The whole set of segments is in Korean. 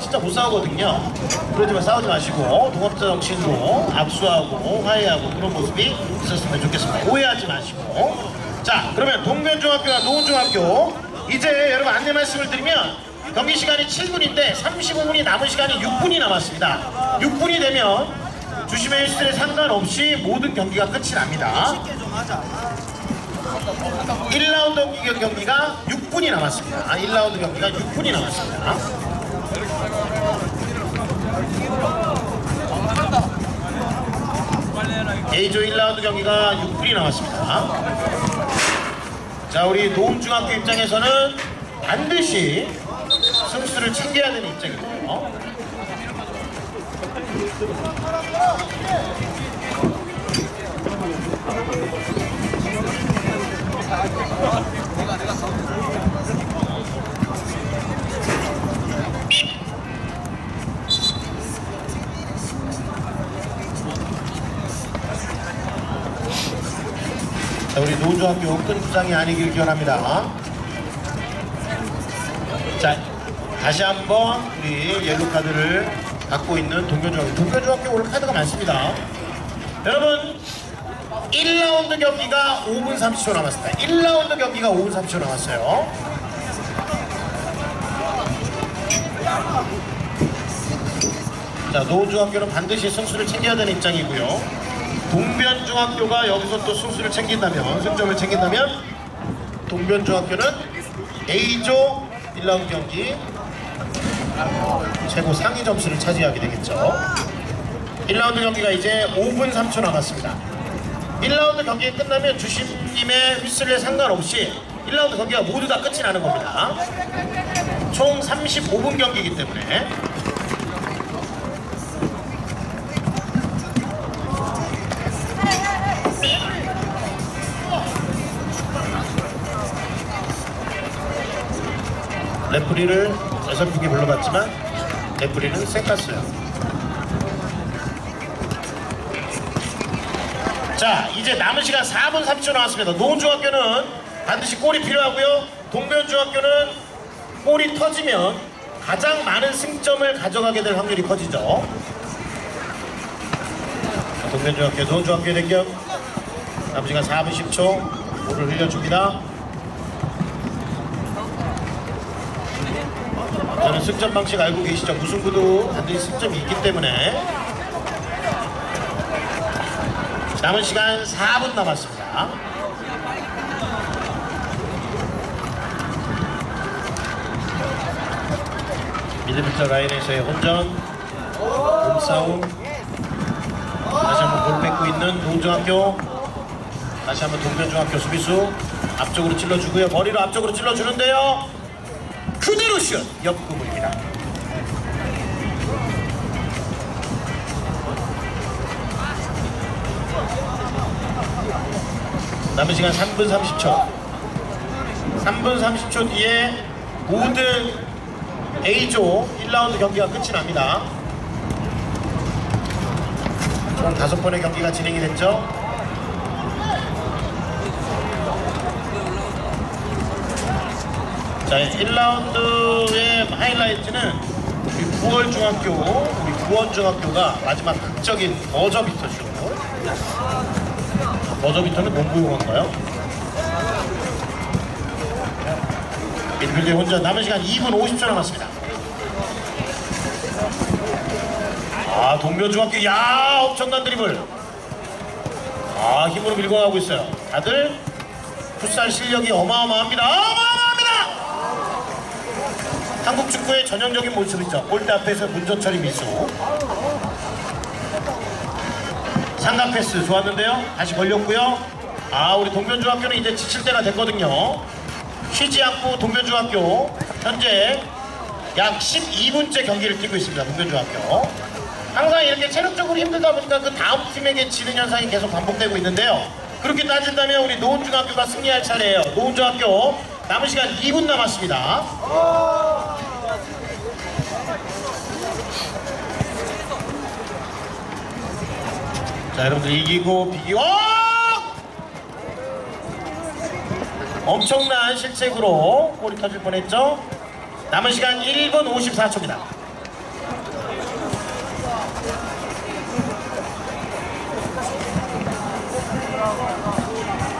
진짜 못 싸우거든요. 그러지만 싸우지 마시고 동업자 정신으로 악수하고 화해하고 그런 모습이 있었으면 좋겠습니다. 오해하지 마시고. 자, 그러면 동변중학교와 노원중학교 이제 여러분 안내 말씀을 드리면 경기 시간이 7분인데 35분이 남은 시간이 6분이 남았습니다. 6분이 되면 주심의 휘슬에 상관없이 모든 경기가 끝이 납니다. 1라운드 경기가 6분이 남았습니다. 아, 1라운드 경기가 6분이 남았습니다. A조 1라운드 경기가 6분이 남았습니다. 자, 우리 도움중학교 입장에서는 반드시 승수를 챙겨야 되는 입장이고요. 자, 우리 노조학교 큰 부상이 아니길 기원합니다. 자, 다시 한번 우리 옐로 카드를 갖고 있는 동교중학교. 동교중학교 오늘 카드가 많습니다. 여러분, 1라운드 경기가 5분 30초 남았습니다. 1라운드 경기가 5분 30초 남았어요. 자, 노원중학교는 반드시 승수를 챙겨야 되는 입장이고요. 동변중학교가 여기서 또 승수를 챙긴다면, 승점을 챙긴다면, 동변중학교는 A조 1라운드 경기 최고 상위 점수를 차지하게 되겠죠. 1라운드 경기가 이제 5분 3초 남았습니다. 1라운드 경기 끝나면 주심님의 휘슬에 상관없이 1라운드 경기가 모두 다 끝이 나는 겁니다. 총 35분 경기이기 때문에 레프리를 어설프게 불러봤지만 레프리는 쌩갔어요. 자 이제 남은 시간 4분 30초 남았습니다. 노원중학교는 반드시 골이 필요하고요. 동변중학교는 골이 터지면 가장 많은 승점을 가져가게 될 확률이 커지죠. 자, 동변중학교, 노원중학교의 대결 남은 시간 4분 10초 골을 흘려줍니다. 저는 승점 방식 알고 계시죠? 무승부도 반드시 승점이 있기 때문에 남은 시간 4분 남았습니다. 미드필터 라인에서의 혼전, 몸싸움, 다시 한번 볼 뺏고 있는 노원중학교, 다시 한번 동변중학교 수비수 앞쪽으로 찔러주고요. 머리로 앞쪽으로 찔러주는데요. 그대로 슛 옆구물입니다. 남은 시간 3분 30초. 3분 30초 뒤에 모든 A조 1라운드 경기가 끝이 납니다. 총 다섯 번의 경기가 진행이 됐죠. 자, 1라운드의 하이라이트는 우리 9월 중학교, 우리 구원 중학교가 마지막 극적인 버저비터 슛. 버저비터는 농구용어인가요? 미드필드의 혼자 남은 시간 2분 50초 남았습니다. 아, 동묘중학교, 야, 엄청난 드리블. 아, 힘으로 밀고 가고 있어요. 다들 풋살 실력이. 어마어마합니다! 한국 축구의 전형적인 모습이죠. 골대 앞에서 문전처리 미수. 상가 패스 좋았는데요. 다시 걸렸고요. 아 우리 동변중학교는 이제 지칠 때가 됐거든요. 쉬지 않고 동변중학교 현재 약 12분째 경기를 뛰고 있습니다. 동변중학교. 항상 이렇게 체력적으로 힘들다 보니까 그 다음 팀에게 지는 현상이 계속 반복되고 있는데요. 그렇게 따진다면 우리 노원중학교가 승리할 차례예요. 노원중학교 남은 시간 2분 남았습니다. 자 여러분들 이기고 비기고 엄청난 실책으로 골이 터질 뻔했죠? 남은 시간 1분 54초입니다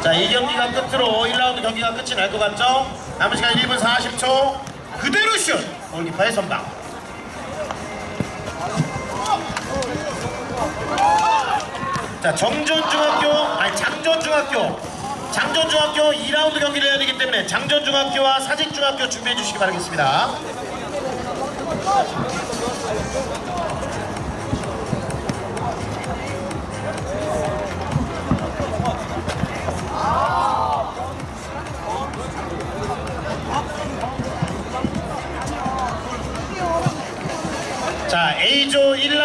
자, 이 경기가 끝으로 1라운드 경기가 끝이 날 것 같죠? 남은 시간 1분 40초. 그대로 슛! 골키퍼의 선방. 자, 정전중학교, 아니, 장전중학교. 장전중학교 2라운드 경기를 해야 되기 때문에 장전중학교와 사직중학교 준비해 주시기 바라겠습니다.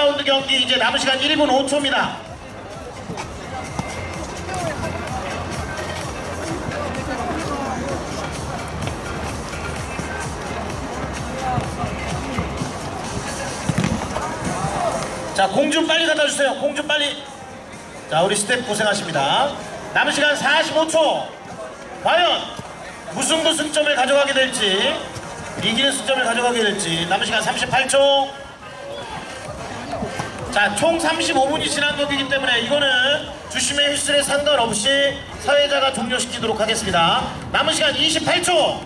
1라운드 경기 이제 남은 시간 1분 5초입니다. 자, 공 좀 빨리 갖다 주세요. 공 좀 빨리. 자, 우리 스텝 고생하십니다. 남은 시간 45초. 과연 무슨 승점을 가져가게 될지, 이기는 승점을 가져가게 될지, 남은 시간 38초. 자, 총 35분이 지난 경기이기 때문에 이거는 주심의 휘슬에 상관없이 사회자가 종료시키도록 하겠습니다. 남은 시간 28초.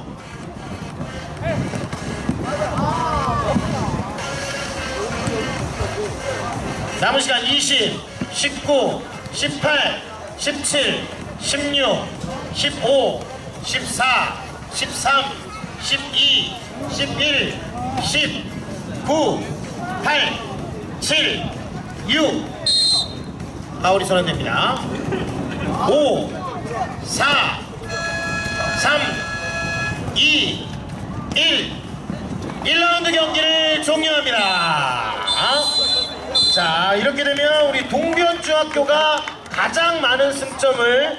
남은 시간 20, 19, 18, 17, 16, 15, 14, 13, 12, 11, 10, 9, 8, 7, 6. 마무리 선언됩니다. 5, 4, 3, 2, 1. 1라운드 경기를 종료합니다. 자, 이렇게 되면 우리 동변중학교가 가장 많은 승점을